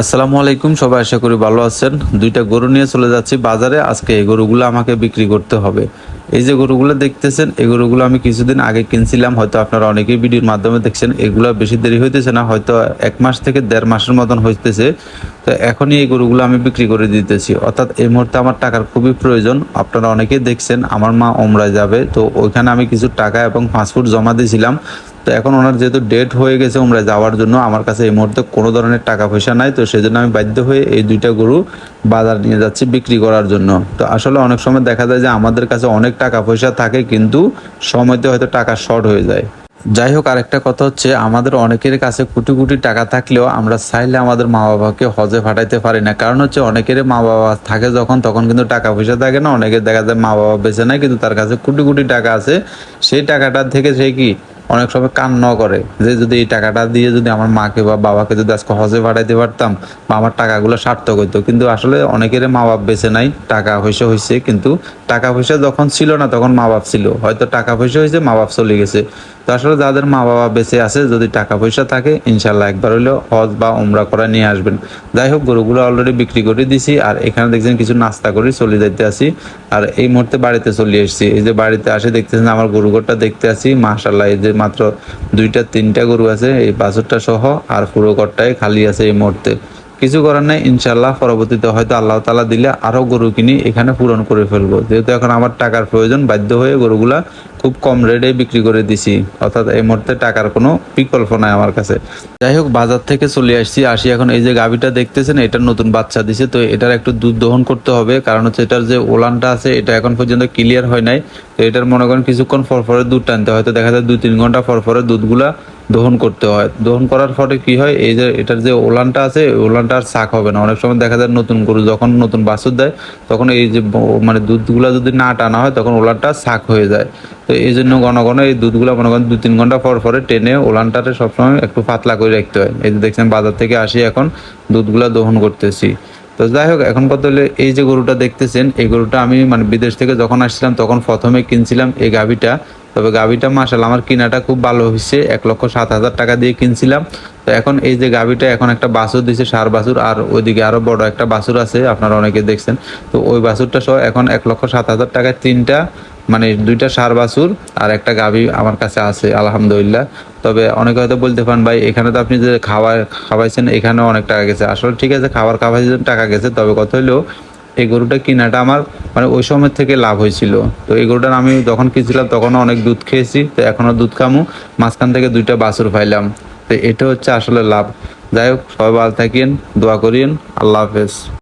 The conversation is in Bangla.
আসসালামু আলাইকুম, সবাই আশা করি ভালো আছেন। দুইটা গরু নিয়ে চলে যাচ্ছি বাজারে। আজকে এই গরুগুলো আমাকে বিক্রি করতে হবে। এই যে গরুগুলো দেখতেছেন, এই গরুগুলো আমি কিছুদিন আগে কিনছিলাম। হয়তো আপনারা অনেকেই ভিডিওর মাধ্যমে দেখছেন, এগুলো বেশি দেরি হইতেছে না, হয়তো এক মাস থেকে দেড় মাসের মতন হইতেছে। তো এখনই এই গরুগুলো আমি বিক্রি করে দিতেছি। অর্থাৎ এই মুহূর্তে আমার টাকার খুবই প্রয়োজন। আপনারা অনেকেই দেখছেন, আমার মা ওমরায় যাবে। তো ওইখানে আমি কিছু টাকা এবং পাসপোর্ট জমা দিয়েছিলাম। তো এখন ওনার যেহেতু ডেট হয়ে গেছে ওমরা যাওয়ার জন্য, আমার কাছে এই মুহূর্তে কোনো ধরনের টাকা পয়সা নাই, তো সেজন্য আমি বাধ্য হয়ে এই দুইটা গরু বাজার নিয়ে যাচ্ছি বিক্রি করার জন্য। তো আসলে অনেক সময় দেখা যায় যে আমাদের কাছে অনেক টাকা পয়সা থাকে, কিন্তু সময়তে হয়তো টাকা শর্ট হয়ে যায়। যাই হোক, আরেকটা কথা হচ্ছে, আমাদের অনেকের কাছে কোটি কোটি টাকা থাকলেও আমরা চাইলে আমাদের মা বাবাকে হজে ফাটাইতে পারি না। কারণ হচ্ছে, অনেকের মা বাবা থাকে যখন, তখন কিন্তু টাকা পয়সা থাকে না, অনেকের দেখা যায় মা বাবা বেঁচে নেয় কিন্তু তার কাছে কোটি কোটি টাকা আছে। সেই টাকাটার থেকে সে কি অনেক সময় কান্ন করে যে যদি এই টাকাটা দিয়ে যদি আমার মাকে বা বাবাকে যদি আজকে হজে পাঠাইতে পারতাম বা আমার টাকাগুলো সার্থক হইতো। কিন্তু আসলে অনেকের মা বাপ বেছে নাই, টাকা পয়সা হয়েছে কিন্তু টাকা পয়সা যখন ছিল না তখন মা বাপ ছিল। হয়তো টাকা পয়সা হয়েছে মা বাপ চলে গেছে। তো আসলে যাদের মা বাবা বেঁচে আছে, যদি টাকা পয়সা থাকে ইনশাল্লাহ একবার হলেও হজ বা উমরা করা নিয়ে আসবেন। যাই হোক, গরুগুলো অলরেডি বিক্রি করে দিছি, আর এখানে দেখছেন কিছু নাস্তা করে চলে যাইতে আসি। আর এই মুহূর্তে বাড়িতে চলে এসেছি। এই যে বাড়িতে আসে দেখতেছেন, আমার গরু ঘরটা দেখতে আসি মাশাল্লাহ এই যে মাত্র দুইটা, তিনটা গরু আছে, এই বাছরটা সহ আর পুরো ঘরটাই খালি আছে এই মুহূর্তে। কিছু করার নাই ইনশাল্লাহ পরবর্তীতে হয়তো আল্লাহ তালা দিলে আরও গরু কিনি এখানে পূরণ করে ফেলব। যেহেতু এখন আমার টাকার প্রয়োজন, বাধ্য হয়ে গরুগুলা খুব কম রেটে বিক্রি করে দিছি। অর্থাৎ এই মুহূর্তে টাকার কোনো বিকল্প নাই আমার কাছে। যাই হোক, বাজার থেকে চলে আসছি। আসি এখন এই যে গাভিটা দেখতেছেন, এটা নতুন বাচ্চা দিছে। তো এটার একটু দুধ দহন করতে হবে। কারণ হচ্ছে এটার যে ওলানটা আছে, এটা এখন পর্যন্ত ক্লিয়ার হয় নাই। তো এটার মনে করেন কিছুক্ষণ পর পরে দুধ টানতে হয়তো দেখা যায় দুই তিন ঘণ্টা পর পরে দুধগুলা দহন করতে হয়। দহন করার ফলে কি হয়, এই যে এটার যে ওলানটা আছে ওলানটা আর শাক হবে না। অনেক সময় দেখা যায় নতুন গরু যখন নতুন বাছুর দেয়, তখন এই যে মানে দুধগুলো যদি না টানা হয়, তখন ওলানটা শাক হয়ে যায়। তো এই জন্য ঘন ঘন এই দুধগুলো মনে করেন দু তিন ঘণ্টা পর পরে টেনে ওলানটাতে সবসময় একটু পাতলা করে রাখতে হয়। এই যে দেখছেন বাজার থেকে আসি এখন, দুধগুলো দহন করতেছি। তো যাই হোক, এখন কত হলে এই যে গরুটা দেখতেছেন, এই গরুটা আমি মানে বিদেশ থেকে যখন আসছিলাম, তখন প্রথমে কিনছিলাম এই গাভিটা। তবে গাভিটা মাসাল আমার কিনাটা খুব ভালো হয়েছে। এক লক্ষ সাত হাজার টাকা দিয়ে কিনছিলাম। তো এখন এই যে গাভিটা এখন একটা বাছুর দিছে, সার বাছুর, আর ওইদিকে আরও বড় একটা বাছুর আছে, আপনারা অনেকে দেখছেন। তো ওই বাছুরটা সহ এখন এক লক্ষ সাত হাজার টাকায় তিনটা মানে দুইটা সার বাছুর আর একটা গাভি আমার কাছে আছে, আলহামদুলিল্লাহ। তবে অনেকে হয়তো বলতে পারেন, ভাই, এখানে তো আপনি যে খাওয়া খাওয়াইছেন, এখানেও অনেক টাকা গেছে। আসলে ঠিক আছে, খাবার খাওয়াইছেন টাকা গেছে, তবে কথা হলো এই গরুটা কিনাটা আমার মানে ওই সময় থেকে লাভ হয়েছিল। তো এই গরুটার আমি যখন কিনছিলাম তখনও অনেক দুধ খেয়েছি, তো এখনও দুধ খামু। মাঝখান থেকে দুইটা বাছুর পাইলাম। তো এটা হচ্ছে আসলে লাভ। যাই হোক, সবাই ভালো থাকেন, দোয়া করিয়েন। আল্লাহ হাফেজ।